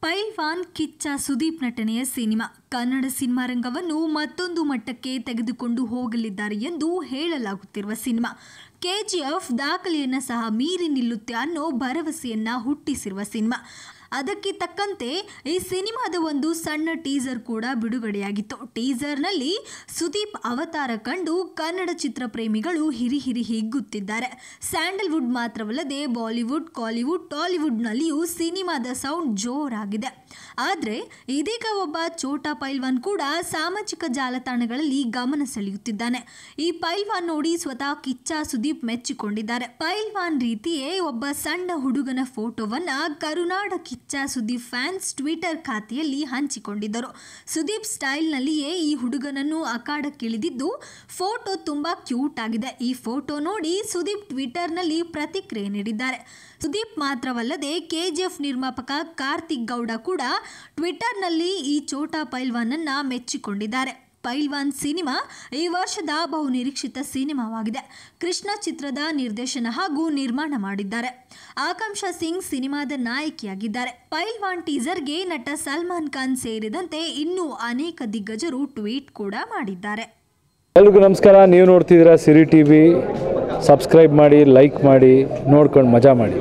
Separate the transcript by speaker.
Speaker 1: ಪೈಲ್ವಾನ್ ಕಿಚ್ಚ ಸುದೀಪ್ ನಟನೆಯ cinema. Kannada cinema ರಂಗವನ್ನು ಮತ್ತೊಂದು ಮಟ್ಟಕ್ಕೆ ತೆಗೆದುಕೊಂಡು ಹೋಗಲಿದ್ದಾರೆ ಎಂದು ಹೇಳಲಾಗುತ್ತಿರುವ ಸಿನಿಮಾ. ಕೆಜಿಎಫ್ ದಾಖಲೆಯನ್ನು ಸಹ ಮೀರಿ ನಿಲ್ಲುತ್ತೆ ಅನ್ನೋ ಭರವಸೆಯನ್ನ ಹುಟ್ಟಿಸಿರುವ ಸಿನಿಮಾ. ಅದಕ್ಕೆ ತಕ್ಕಂತೆ ಈ ಸಿನಿಮಾದ ಒಂದು ಸಣ್ಣ ಟೀಸರ್ ಕೂಡ ಬಿಡುಗಡೆಯಾಗಿತ್ತು. ಟೀಸರ್ನಲ್ಲಿ ಸುದೀಪ್ ಅವತಾರ ಕಂಡು ಕನ್ನಡ ಚಿತ್ರ ಪ್ರೇಮಿಗಳು ಹಿರಿ ಹಿರಿ ಹಿಗ್ಗುತ್ತಿದ್ದಾರೆ. ಸ್ಯಾಂಡಲ್ವುಡ್ ಮಾತ್ರವಲ್ಲದೆ ಬಾಲಿವುಡ್, ಕಾಲಿವುಡ್, ಟಾಲಿವುಡ್ನಲ್ಲಿಯೂ ಸಿನಿಮಾದ ಸೌಂಡ್ ಜೋರಾಗಿದೆ. ಆದರೆ ಇದೀಗ ಒಬ್ಬ ಚೋಟಾ ಪೈಲ್ವಾನ್ ಕೂಡ ಸಾಮಾಜಿಕ ಜಾಲತಾಣಗಳಲ್ಲಿ ಗಮನ ಸೆಳೆಯುತ್ತಿದ್ದಾನೆ. ಈ ಪೈಲ್ವಾನ್ ನೋಡಿ ಸ್ವತಃ ಕಿಚ್ಚ ಸುದೀಪ್ ಮೆಚ್ಚಿಕೊಂಡಿದ್ದಾರೆ. ಪೈಲ್ವಾನ್ ರೀತಿಯೇ ಒಬ್ಬ ಸಣ್ಣ ಹುಡುಗನ ಫೋಟೋವನ್ನ ಕರುನಾಡ ಕಿಚ್ಚ ಸುದೀಪ್ ಫ್ಯಾನ್ಸ್ ಟ್ವಿಟರ್ ಖಾತೆಯಲ್ಲಿ ಹಂಚಿಕೊಂಡಿದ್ದರು. ಸುದೀಪ್ ಸ್ಟೈಲ್ನಲ್ಲಿಯೇ ಈ ಹುಡುಗನನ್ನು ಅಖಾಡಕ್ಕಿಳಿದಿದ್ದು ಫೋಟೋ ತುಂಬ ಕ್ಯೂಟ್ ಆಗಿದೆ. ಈ ಫೋಟೋ ನೋಡಿ ಸುದೀಪ್ ಟ್ವಿಟರ್ನಲ್ಲಿ ಪ್ರತಿಕ್ರಿಯೆ ನೀಡಿದ್ದಾರೆ. ಸುದೀಪ್ ಮಾತ್ರವಲ್ಲದೆ ಕೆಜಿಎಫ್ ನಿರ್ಮಾಪಕ ಕಾರ್ತಿಕ್ ಗೌಡ ಕೂಡ ಟ್ವಿಟರ್ನಲ್ಲಿ ಈ ಚೋಟಾ ಪೈಲ್ವಾನನ್ನು ಮೆಚ್ಚಿಕೊಂಡಿದ್ದಾರೆ. ಪೈಲ್ವಾನ್ ಸಿನಿಮಾ ಈ ವರ್ಷದ ಬಹುನಿರೀಕ್ಷಿತ ಸಿನಿಮಾವಾಗಿದೆ. ಕೃಷ್ಣ ಚಿತ್ರದ ನಿರ್ದೇಶನ ಹಾಗೂ ನಿರ್ಮಾಣ ಮಾಡಿದ್ದಾರೆ. ಆಕಾಂಕ್ಷಾ ಸಿಂಗ್ ಸಿನಿಮಾದ ನಾಯಕಿಯಾಗಿದ್ದಾರೆ. ಪೈಲ್ವಾನ್ ಟೀಸರ್ಗೆ ನಟ ಸಲ್ಮಾನ್ ಖಾನ್ ಸೇರಿದಂತೆ ಇನ್ನೂ ಅನೇಕ ದಿಗ್ಗಜರು ಟ್ವೀಟ್ ಕೂಡ ಮಾಡಿದ್ದಾರೆ.
Speaker 2: ಎಲ್ರಿಗೂ ನಮಸ್ಕಾರ. ನೀವು ನೋಡ್ತಿದ್ದೀರಾ ಸಿರಿ ಟಿ ವಿ ಸಬ್ಸ್ಕ್ರೈಬ್ ಮಾಡಿ, ಲೈಕ್ ಮಾಡಿ, ನೋಡ್ಕೊಂಡು ಮಜಾ ಮಾಡಿ.